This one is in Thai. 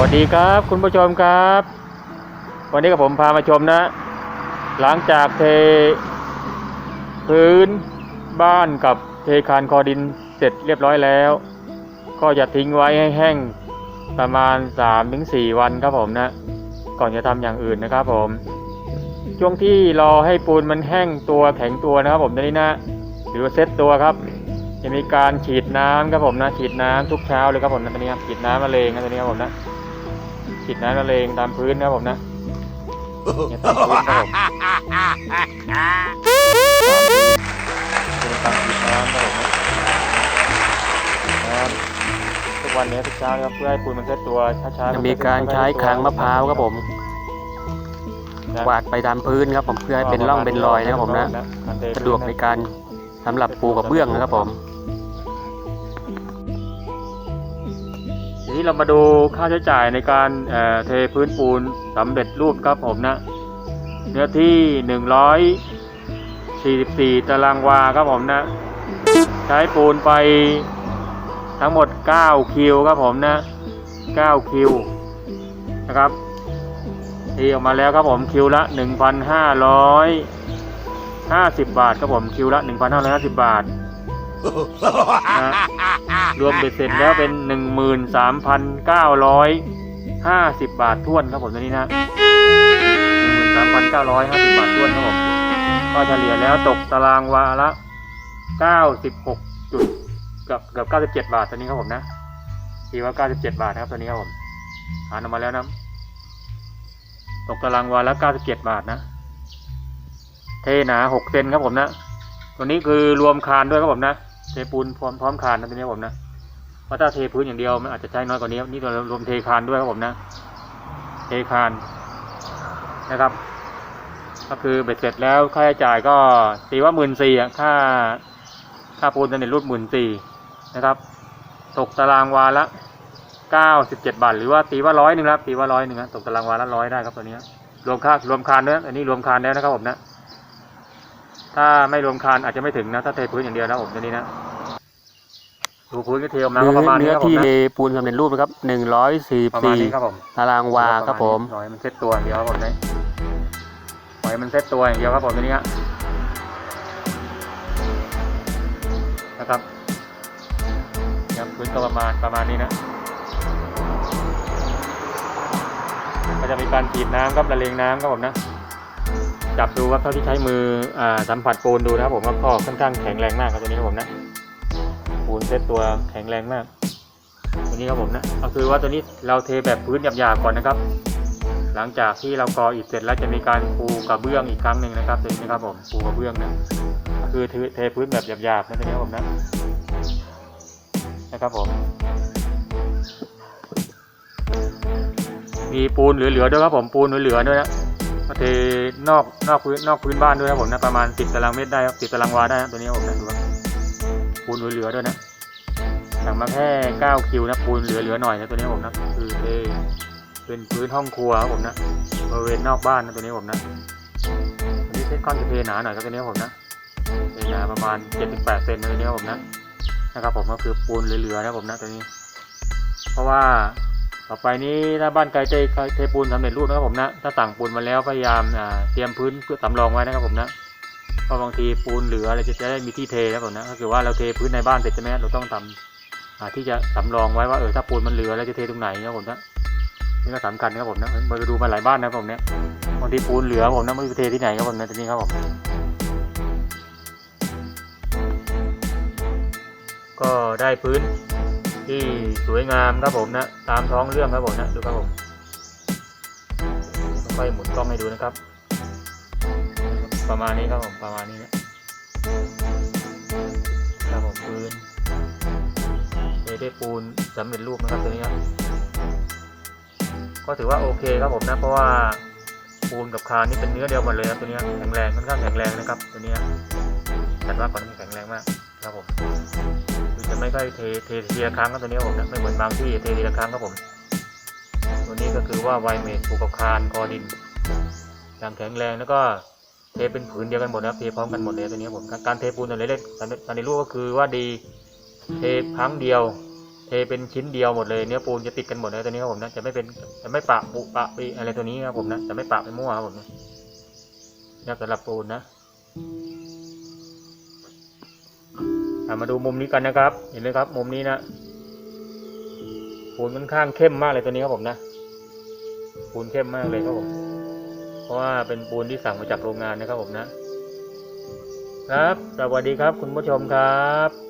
วัสดีครับคุณผู้ชมครับ วันนี้กับผมพามาชมนะ หลังจากเท พื้นบ้านกับเทคานคอดินเสร็จเรียบร้อยแล้ว ก็จะทิ้งไว้ให้แห้งประมาณ 3-4 วันครับผมนะ ก่อนจะทำอย่างอื่นนะครับผม ช่วงที่รอให้ปูนมันแห้งตัวแข็งตัวนะครับผมตอนนี้นะหรือว่าเซตตัวครับ จะมีการฉีดน้ำครับผมนะฉีดน้ำทุกเช้าเลยครับผมนะตอนนี้ครับฉีดน้ำมะเร็งนะตอนนี้ครับผมนะ ฉีดน้ำมะเร็งตามพื้นนะครับผมนะเนี่ยตามพื้นครับผมเป็นการฉีดน้ำครับผมนะครับทุกวันนี้ทุกเช้าครับเพื่อให้ปูนมันเซตตัวช้าๆจะมีการใช้คางมะพร้าวครับผมนะกวาดไปตามพื้นครับผมเพื่อให้เป็นร่องเป็นรอยนะครับผมนะสะดวกในการสำหรับปูกระเบื้องนะครับผม นี้เรามาดูค่าใช้จ่ายในการเเทพื้นปูนสำเร็จรูปครับผมนะ เนื้อที่ 144 ตารางวาครับผมนะ ใช้ปูนไปทั้งหมด 9 คิวครับผมนะ 9 คิวนะครับทีออกมาแล้วครับผมคิวละ 1,550 บาทครับผมคิวละ 1,550 บาท นะรวมเบ็ดเสร็จแล้วเป็น 13,950 บาทท้วนครับผมตัวนี้นะ13,950 บาทท้วนครับผมก็เฉลี่ยแล้วตกตารางวาละ 96 จุดเกับเกือบ97 บาทตัวนี้ครับผมนะทีว่า 97 บาทนะครับตัวนี้ครับผมหารออกมาแล้วนะตกตารางวาละ 97 บาทนะ เทหนา 6 เซนครับผมนะ ตัวนี้คือรวมคานด้วยครับผมนะ เทปูนพร้อมพร้อมคานนะตัวนี้ครับผมนะเพราะถ้าเทพื้นอย่างเดียวมันอาจจะใช้น้อยกว่านี้ นี่ตัวรวมเทคานด้วยครับผมนะ เทคานนะครับ ก็คือเบ็ดเสร็จแล้วค่าใช้จ่ายก็ตีว่าหมื่นสี่อะค่าค่าปูนสำเร็จรูปหมื่นสี่นะครับตกตารางวาละเก้าสิบเจ็ดบาทหรือว่าตีว่าร้อยหนึ่งครับตีว่าร้อยหนึ่งนะตกตารางวาละร้อยได้ครับตัวนี้รวมค่ารวมคานด้วยอันนี้รวมคานแล้วนะครับผมนะ ถ้าไม่รวมคานอาจจะไม่ถึงนะ ถ้าเทพื้นอย่างเดียวนะผมตัวนี้นะดูพื้นก็เทออกมาก็เนื้อประมาณนี้เนื้อครับผมที่นะเทปูนสำเร็จรูปนะครับประมาณนี้ครับผม 144ตารางวาครับผม ปล่อยมันเซ็ตตัวอย่างเดียวครับผมนะปล่อยมันเซ็ตตัวอย่างเดียวครับผมตัวนี้ฮะนะครับครับพื้นก็ประมาณประมาณนี้นะ ก็จะมีการฉีดน้ำครับละเลงน้ำครับผมนะ จับดูครับเท่าที่ใช้มืออ่าสัมผัสปูนดูนะครับผมว่าก็ค่อนข้างแข็งแรงมากครับตัวนี้ครับผมนะปูนเซตตัวแข็งแรงมากตัวนี้ครับผมนะก็คือว่าตัวนี้เราเทแบบพื้นหยาบๆก่อนนะครับ หลังจากที่เรากออิฐเสร็จแล้วจะมีการปูกระเบื้องอีกครั้งหนึ่งนะครับตัวนี้นะครับผมปูกระเบื้องนะก็คือเทพื้นแบบหยาบๆนะตัวนี้ครับผมนะนะครับผมมีปูนเหลือๆด้วยครับผมปูนเหลือๆด้วยนะ เทนอกนอกพื้นนอกพื้นบ้านด้วยครับผมนะประมาณ10ตารางเมตรได้ครับ10ตารางวาได้ครับตัวนี้ผมนะดูครับปูนเหลือๆด้วยนะสั่งมาแค่9คิวนะปูนเหลือๆหน่อยนะตัวนี้ผมนะคือเทเป็นพื้นห้องครัวครับผมนะบริเวณนอกบ้านนะตัวนี้ผมนะตัวนี้เส้นก้อนจะเทหนาหน่อยครับตัวนี้ผมนะเทหนาประมาณ7-8เซนนะตัวนี้ผมนะนะครับผมก็คือปูนเหลือๆนะผมนะตัวนี้ เพราะว่า ต่อไปนี้ถ้าบ้านไกลเทเทปูนสำเร็จรูปนะครับผมนะถ้าสั่งปูนมาแล้วพยายามเตรียมพื้นเพื่อสำรองไว้นะครับผมนะเพราะบางทีปูนเหลืออะไรจะจะได้มีที่เทนะครับผมนะก็คือว่าเราเทพื้นในบ้านเสร็จใช่ไหมเราต้องทำอ่าที่จะสำรองไว้ว่าเออถ้าปูนมันเหลือแล้วจะเทตรงไหนนะครับผมนะนี่ก็สำคัญนะครับผมนะมาดูมาหลายบ้านนะครับผมเนี่ยบางทีปูนเหลือผมนะไม่รู้จะเทที่ไหนครับผมนะทีนี้ครับผมก็ได้พื้น ที่สวยงามครับผมนะ ตามท้องเรื่องครับผมนะดูครับผมค่อยๆหมุนกล้องให้ดูนะครับ ประมาณนี้ครับผมประมาณนี้นะครับผมพื้นเทได้ปูนสำเร็จรูปนะครับตัวนี้ครับก็ถือว่าโอเคครับผมนะเพราะว่าปูนกับคานนี่เป็นเนื้อเดียวหมดเลยครับตัวนี้แข็งแรงค่อนข้างแข็งแรงนะครับตัวนี้จัดว่าก่อนมันแข็งแรงมากครับผม จะไม่ค่อยเทเททีละครั้งครับตัวนี้ผมนะไม่เหมือนบางที่เททีละครั้งครับผม ตัวนี้ก็คือว่าไวเมดปูกับคานคอดินอย่างแข็งแรงแล้วก็เทเป็นผืนเดียวกันหมดนะครับเทพร้อมกันหมดเลยตัวนี้ผมการเทปูนตัวเล็กๆสำเร็จสำเร็จรูปก็คือว่าดีเทครั้งเดียว เทเป็นชิ้นเดียวหมดเลยเนื้อปูนจะติดกันหมดเลยตัวนี้ครับผมนะจะไม่เป็นจะไม่ปะปุปะปีอะไรตัวนี้ครับผมนะจะไม่ปะไปมั่วครับผมนะครับสำหรับปูนนะ มาดูมุมนี้กันนะครับ เห็นไหมครับ มุมนี้นะปูนค่อนข้างเข้มมากเลยตัวนี้ครับผมนะ ปูนเข้มมากเลยครับผม เพราะว่าเป็นปูนที่สั่งมาจากโรงงานนะครับผมนะ ครับ สวัสดีครับคุณผู้ชมครับ